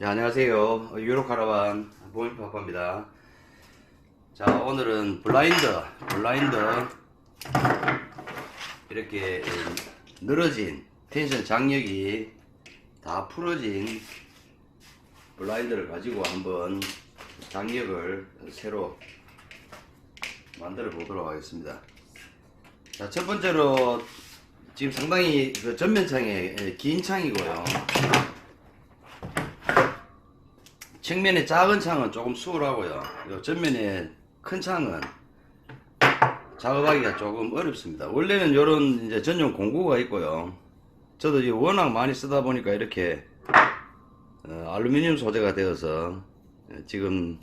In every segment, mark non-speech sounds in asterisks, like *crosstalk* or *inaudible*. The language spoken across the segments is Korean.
네, 안녕하세요. 유로카라반 보인파파입니다. 자, 오늘은 블라인드, 블라인드 이렇게 늘어진 텐션 장력이 다 풀어진 블라인드를 가지고 한번 장력을 새로 만들어 보도록 하겠습니다. 자, 첫 번째로 지금 상당히 그 전면창에 긴 창이고요. 측면에 작은 창은 조금 수월하고요. 요 전면에 큰 창은 작업하기가 조금 어렵습니다. 원래는 이런 이제 전용 공구가 있고요. 저도 이제 워낙 많이 쓰다 보니까 이렇게 어, 알루미늄 소재가 되어서 어, 지금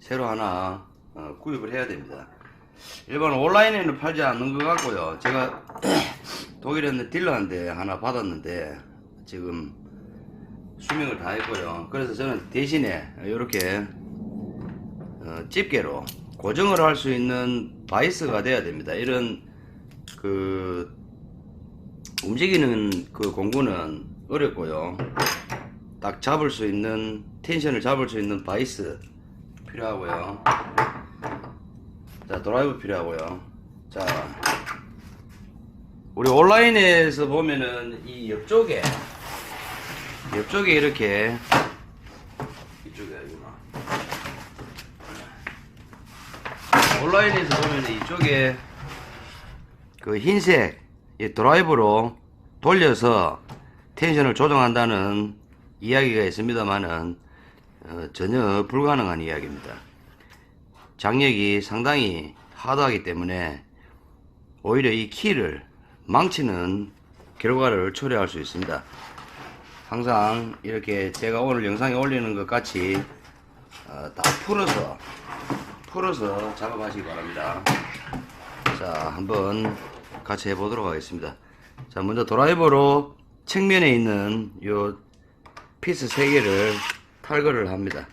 새로 하나 어, 구입을 해야 됩니다. 일반 온라인에는 팔지 않는 것 같고요. 제가 *clears throat* 독일에 있는 딜러한테 하나 받았는데 지금 수명을 다 했고요. 그래서 저는 대신에 이렇게 어, 집게로 고정을 할 수 있는 바이스가 돼야 됩니다. 이런 그 움직이는 그 공구는 어렵고요. 딱 잡을 수 있는 텐션을 잡을 수 있는 바이스 필요하고요. 자 드라이브 필요하고요. 자 우리 온라인에서 보면은 이 옆쪽에 옆쪽에 이렇게 이쪽이 아니구나 온라인에서 보면 이쪽에 그 흰색 이 드라이브로 돌려서 텐션을 조정한다는 이야기가 있습니다만은 어, 전혀 불가능한 이야기입니다. 장력이 상당히 하드하기 때문에 오히려 이 키를 망치는 결과를 초래할 수 있습니다. 항상 이렇게 제가 오늘 영상에 올리는 것 같이 어, 다 풀어서 풀어서 작업하시기 바랍니다. 자, 한번 같이 해보도록 하겠습니다. 자, 먼저 드라이버로 측면에 있는 요 피스 3개를 탈거를 합니다.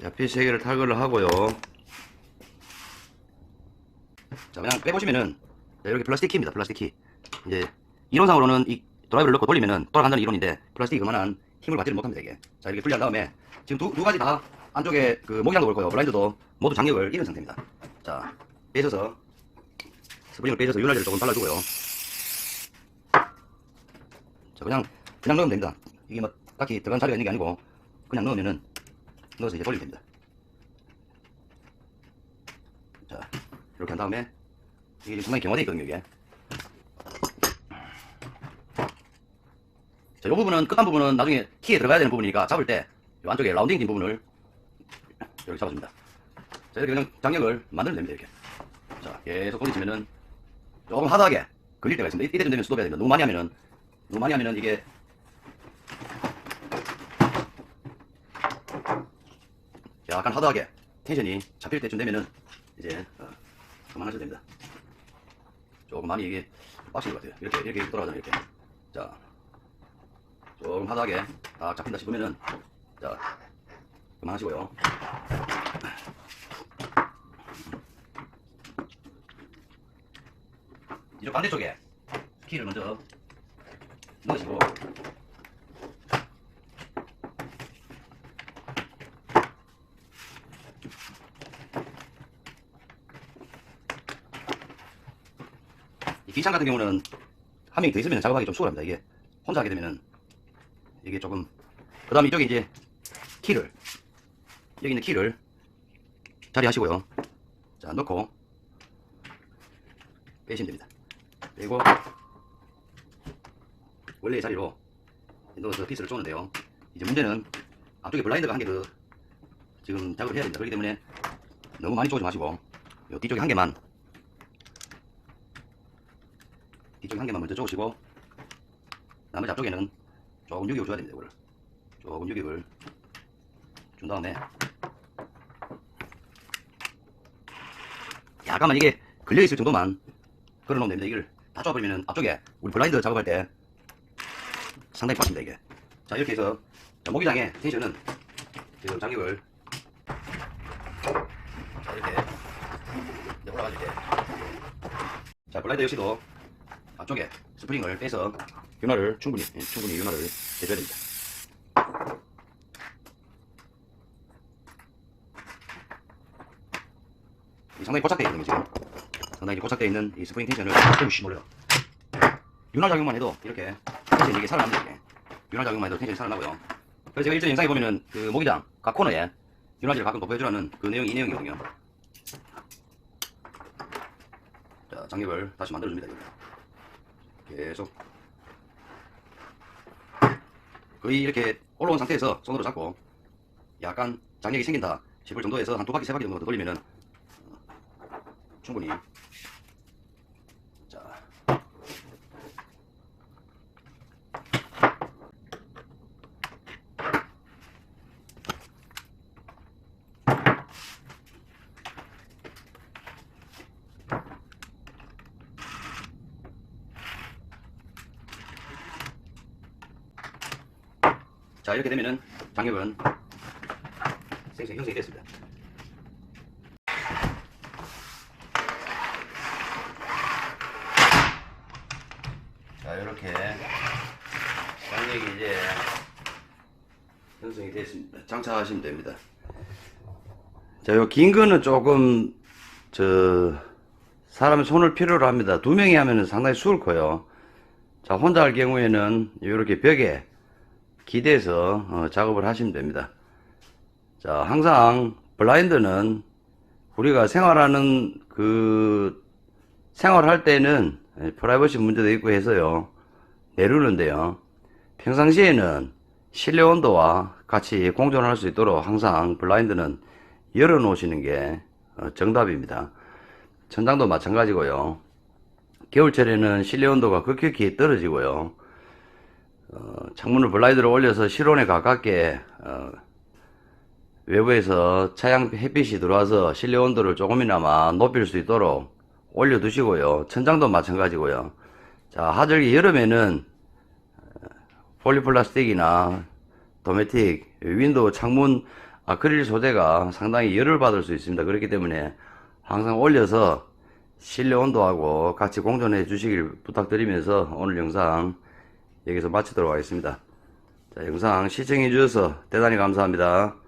자, 피스 3개를 탈거를 하고요. 자, 그냥 빼보시면은 자, 이렇게 플라스틱 키입니다. 플라스틱 키. 이제 이론상으로는 이 드라이브를 넣고 돌리면은 돌아간다는 이론인데 플라스틱이 그만한 힘을 받지를 못합니다 이게. 자 이렇게 분리한 다음에 지금 두, 두 가지 다 안쪽에 그 모기장도 그렇고요 블라인드도 모두 장력을 잃은 상태입니다. 자 빼셔서 스프링을 빼셔서 윤활제를 조금 발라주고요. 자 그냥 그냥 넣으면 됩니다. 이게 뭐 딱히 들어간 자리가 있는 게 아니고 그냥 넣으면은 넣어서 이제 돌리면 됩니다. 자 이렇게 한 다음에 이게 상당히 경화되어 있거든요 이게. 자, 이 부분은 끝단 부분은 나중에 키에 들어가야 되는 부분이니까 잡을 때 이 안쪽에 라운딩 된 부분을 이렇게 잡아줍니다. 자, 이렇게 그냥 장력을 만들면 됩니다. 이렇게. 자, 계속 돌리시면은 조금 하드하게 걸릴 때가 있습니다. 이- 이때쯤 되면 스톱해야 됩니다. 너무 많이 하면은 너무 많이 하면은 이게 약간 하드하게 텐션이 잡힐 때쯤 되면은 이제 어, 그만하셔도 됩니다. 조금 많이 이게 빡신 것 같아요. 이렇게 이렇게 돌아가잖아요. 이렇게. 자, 조금 하다하게 딱 잡힌다 싶으면은 자 그만하시고요 이쪽 반대쪽에 키를 먼저 넣으시고 이 기창 같은 경우는 한 명이 더 있으면 작업하기 좀 수월합니다. 이게 혼자 하게 되면은 이게 조금 그 다음에 이쪽에 이제 키를 여기 있는 키를 자리하시고요. 자 넣고 빼시면 됩니다. 그리고 원래의 자리로 넣어서 피스를 쏘는데요. 이제 문제는 앞쪽에 블라인드가 한 개 더 지금 작업을 해야 됩니다. 그렇기 때문에 너무 많이 쪼지 마시고 요 뒤쪽에 한 개만 이쪽 한 개만 먼저 쪼으시고 나머지 앞쪽에는 조금 유격을 줘야 됩니다. 이거를 조금 유격을 준 다음에 약간만 이게 걸려있을 정도만 걸어놓으면 됩니다. 이걸 다 쪼아버리면 앞쪽에 우리 블라인드 작업할 때 상당히 빠집니다. 이게 자 이렇게 해서 자, 모기장의 텐션은 지금 장력을 자, 이렇게 올라가줄게 자 블라인드 역시도 앞쪽에 스프링을 빼서 윤활을 충분히, 예, 충분히 윤활을 해줘야 됩니다. 이 상당히 고착되어 있는 거죠. 상당히 고착되어 있는 이 스프링 텐션을 오우씨 놀래라. 윤활 작용만 해도 이렇게 텐션이 이게 살아납니다. 이게. 윤활 작용만 해도 텐션이 살아나고요. 그래서 제가 일전 영상에 보면은 그 모기장 각 코너에 윤활지를 가끔 덮어주라는 그 내용이 이 내용이거든요. 자, 장력을 다시 만들어줍니다. 이렇게. 계속. 거의 이렇게 올라온 상태에서 손으로 잡고 약간 장력이 생긴다 싶을 정도에서 한 두 바퀴 세 바퀴 정도 더 돌리면은 어, 충분히 자 자 이렇게 되면은 장력은 생성 형성이 됐습니다. 자 이렇게 장력이 이제 형성이 됐습니다. 장착하시면 됩니다. 자 요 긴 거는 조금 저 사람 손을 필요로 합니다. 두 명이 하면은 상당히 수월 커요. 자 혼자 할 경우에는 이렇게 벽에 기대서 어, 작업을 하시면 됩니다. 자, 항상 블라인드는 우리가 생활하는 그 생활할 때는 프라이버시 문제도 있고 해서요. 내르는데요. 평상시에는 실내 온도와 같이 공존할 수 있도록 항상 블라인드는 열어 놓으시는 게 어, 정답입니다. 천장도 마찬가지고요. 겨울철에는 실내 온도가 급격히 떨어지고요. 어, 창문을 블라이드를 올려서 실온에 가깝게 어, 외부에서 차양 햇빛이 들어와서 실내 온도를 조금이나마 높일 수 있도록 올려 두시고요. 천장도 마찬가지고요. 자 하절기 여름에는 어, 폴리플라스틱이나 도메틱 윈도우 창문 아크릴 소재가 상당히 열을 받을 수 있습니다. 그렇기 때문에 항상 올려서 실내 온도하고 같이 공존해 주시길 부탁드리면서 오늘 영상 여기서 마치도록 하겠습니다. 자, 영상 시청해 주셔서 대단히 감사합니다.